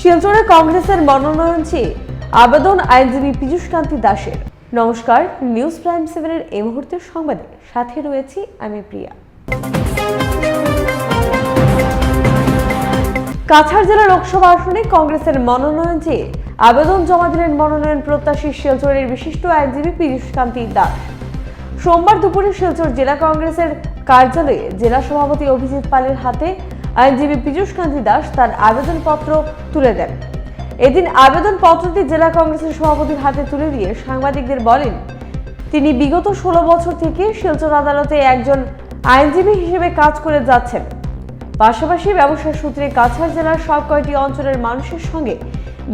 শিলচরে কংগ্রেসের মনোনয়ন চেয়ে আবেদন আইনজীবী পীযূষ কান্তি দাসের নমস্কার, নিউজ প্রাইম সেভেনের এই মুহূর্তের সংবাদে সাথে রয়েছি আমি প্রিয়া। কাছাড় জেলা লোকসভা আসনে কংগ্রেসের মনোনয়ন চেয়ে আবেদন জমা দিলেন মনোনয়ন প্রত্যাশী শিলচরের বিশিষ্ট আইনজীবী পীযূষ কান্তি দাস সোমবার দুপুরে শিলচর জেলা কংগ্রেসের কার্যালয়ে জেলা সভাপতি অভিজিৎ পালের হাতে আইনজীবী পীযূষ কান্তি দাস তার আবেদনপত্র তুলে দেন। এদিন আবেদনপত্রটি জেলা কংগ্রেসের সভাপতির হাতে তুলে দিয়ে সাংবাদিকদের বলেন, তিনি বিগত ষোলো বছর থেকে শিলচর আদালতে একজন আইনজীবী হিসেবে কাজ করে যাচ্ছেন। পাশাপাশি ব্যবসার সূত্রে কাছাড় জেলার সব কয়টি অঞ্চলের মানুষের সঙ্গে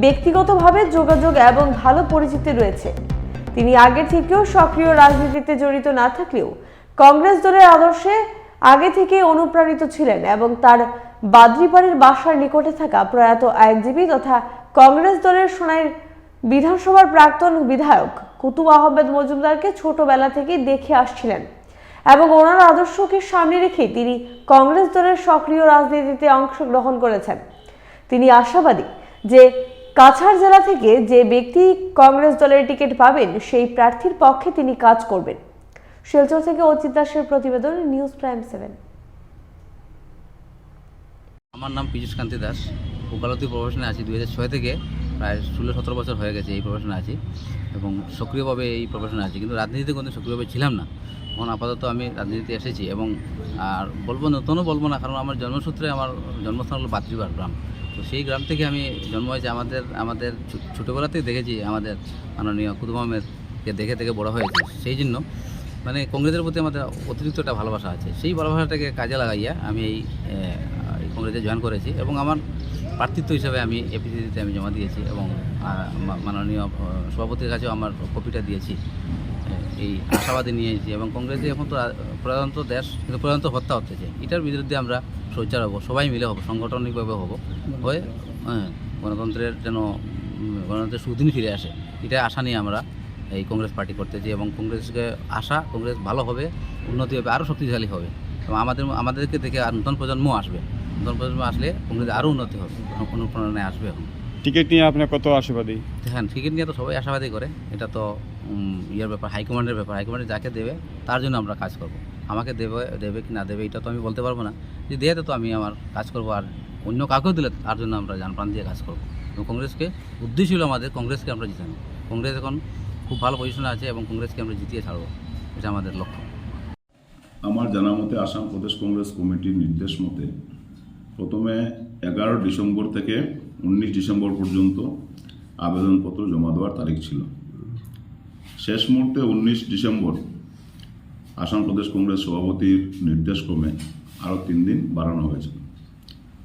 ব্যক্তিগতভাবে যোগাযোগ এবং ভালো পরিচিতি রয়েছে। তিনি আগে থেকেও সক্রিয় রাজনীতিতে জড়িত না থাকলেও কংগ্রেস দলের আদর্শে আগে থেকে অনুপ্রাণিত ছিলেন এবং তার বাদ্রিপাড়ির বাসার নিকটে থাকা প্রয়াত আইনজীবী তথা কংগ্রেস দলের সোনাইর বিধানসভার প্রাক্তন বিধায়ক কুতুব আহমেদ মজুমদারকে ছোটবেলা থেকেই দেখে আসছিলেন এবং ওনার আদর্শকে সামনে রেখে তিনি কংগ্রেস দলের সক্রিয় রাজনীতিতে অংশগ্রহণ করেছেন। তিনি আশাবাদী যে কাছাড় জেলা থেকে যে ব্যক্তি কংগ্রেস দলের টিকিট পাবেন, সেই প্রার্থীর পক্ষে তিনি কাজ করবেন। শিলচর থেকে অজিত দাসের প্রতিবেদন, নিউজ প্রাইম সেভেন। আমার নাম পীযুষ কান্তি দাস। ওকালতি প্রফেশনে আছি। দুই থেকে প্রায় ষোলো সতেরো বছর হয়ে গেছে এই প্রফেশনে আছি এবং সক্রিয়ভাবে এই প্রফেশনে আছি। কিন্তু রাজনীতিতে কোনো সক্রিয়ভাবে ছিলাম না। এখন আপাতত আমি রাজনীতিতে এসেছি এবং আর বলব নতুনও বলব না, কারণ আমার জন্মসূত্রে আমার জন্মস্থান হলো বাতৃবার গ্রাম। তো সেই গ্রাম থেকে আমি জন্ম হয়েছে আমাদের আমাদের ছোটোবেলাতেই দেখেছি আমাদের মাননীয় কুতুব দেখে দেখে বড় হয়েছে। সেই জন্য মানে কংগ্রেসের প্রতি আমাদের অতিরিক্ত একটা ভালোবাসা আছে। সেই ভালোবাসাটাকে কাজে লাগাইয়া আমি এই কংগ্রেসে জয়েন করেছি এবং আমার প্রার্থিত্ব হিসাবে আমি এপিসিতে আমি জমা দিয়েছি এবং মাননীয় সভাপতির কাছেও আমার কপিটা দিয়েছি। এই আশাবাদী নিয়েছি এবং কংগ্রেসে এখন তো প্রধানত দেশ কিন্তু প্রধানত হত্যা হতেছে এটার বিরুদ্ধে আমরা সোচ্চার হব সবাই মিলে হব সাংগঠনিকভাবে হব। হয়ে হ্যাঁ, গণতন্ত্রের যেন গণতন্ত্রের সুদিন ফিরে আসে এটা আশা নিয়ে আমরা এই কংগ্রেস পার্টি করতে করতেছি এবং কংগ্রেসকে আশা কংগ্রেস ভালো হবে উন্নতি হবে আরও শক্তিশালী হবে। এবং আমাদের আমাদেরকে দেখে আর নতুন প্রজন্ম আসবে। নতুন প্রজন্ম আসলে কংগ্রেস আরও উন্নতি হবে। অনুপ্রেরণায় আসবে এখন। টিকিট নিয়ে আপনি কত আশাবাদী? হ্যাঁ টিকিট নিয়ে তো সবাই আশাবাদী করে। এটা তো ইয়ের ব্যাপার হাইকমান্ডের ব্যাপার। হাইকমান্ডে যাকে দেবে তার জন্য আমরা কাজ করব। আমাকে দেবে দেবে কি না দেবে এটা তো আমি বলতে পারব না। যদি দেয় তো আমি আমার কাজ করব। আর অন্য কাউকেও দিলে তার জন্য আমরা জান প্রাণ দিয়ে কাজ করব। এবং কংগ্রেসকে উদ্দেশ্য ছিল আমাদের কংগ্রেসকে আমরা জিতানো কংগ্রেস এখন খুব ভালো পজিশনে আছে এবং কংগ্রেসকে আমরা জিতিয়ে ছাড়বো। এটা আমাদের লক্ষ্য। আমার জানা মতে আসাম প্রদেশ কংগ্রেস কমিটির নির্দেশ মতে প্রথমে এগারো ডিসেম্বর থেকে উনিশ ডিসেম্বর পর্যন্ত আবেদনপত্র জমা দেওয়ার তারিখ ছিল। শেষ মুহূর্তে উনিশ ডিসেম্বর আসাম প্রদেশ কংগ্রেস সভাপতির নির্দেশক্রমে আরও তিন দিন বাড়ানো হয়েছিল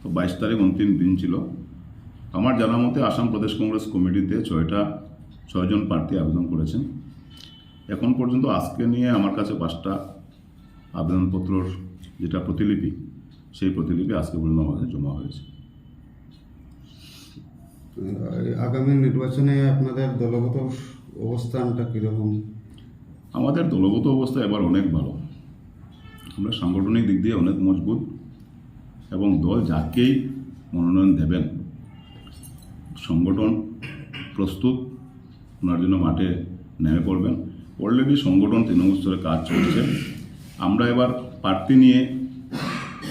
তো বাইশ তারিখ অন্তিম দিন ছিল। আমার জানা মতে আসাম প্রদেশ কংগ্রেস কমিটিতে ছয়টা ছয়জন প্রার্থী আবেদন করেছেন। এখন পর্যন্ত আজকে নিয়ে আমার কাছে পাঁচটা আবেদনপত্রর যেটা প্রতিলিপি সেই প্রতিলিপি আজকে পর্যন্ত আমাদের জমা হয়েছে। আগামী নির্বাচনে আপনাদের দলগত অবস্থানটা কীরকম? আমাদের দলগত অবস্থা এবার অনেক ভালো। আমরা সাংগঠনিক দিক দিয়ে অনেক মজবুত এবং দল যাকেই মনোনয়ন দেবেন সংগঠন প্রস্তুত ওনার জন্য মাঠে নেমে পড়বেন। অলরেডি সংগঠন তৃণমূল স্তরে কাজ চলছে। আমরা এবার প্রার্থী নিয়ে,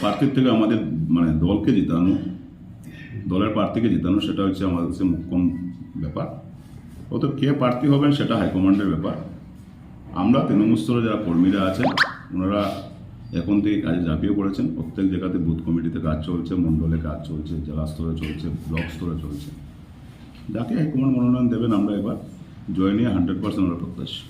প্রার্থীর থেকে আমাদের মানে দলকে জিতানো, দলের প্রার্থীকে জিতানো, সেটা হচ্ছে আমাদের কাছে মুখ্যম ব্যাপার। অত কে প্রার্থী হবেন সেটা হাইকমান্ডের ব্যাপার। আমরা তৃণমূল স্তরে যারা কর্মীরা আছেন, ওনারা এখন থেকে কাজে ঝাঁপিয়ে পড়েছেন। প্রত্যেক জায়গাতে বুথ কমিটিতে কাজ চলছে মণ্ডলে কাজ চলছে, জেলা স্তরে চলছে, ব্লক স্তরে চলছে। যাকে হাইকমান্ড মনোনয়ন দেবেন আমরা এবার জয় নিয়ে হান্ড্রেড পার্সেন্ট আমরা প্রত্যাশী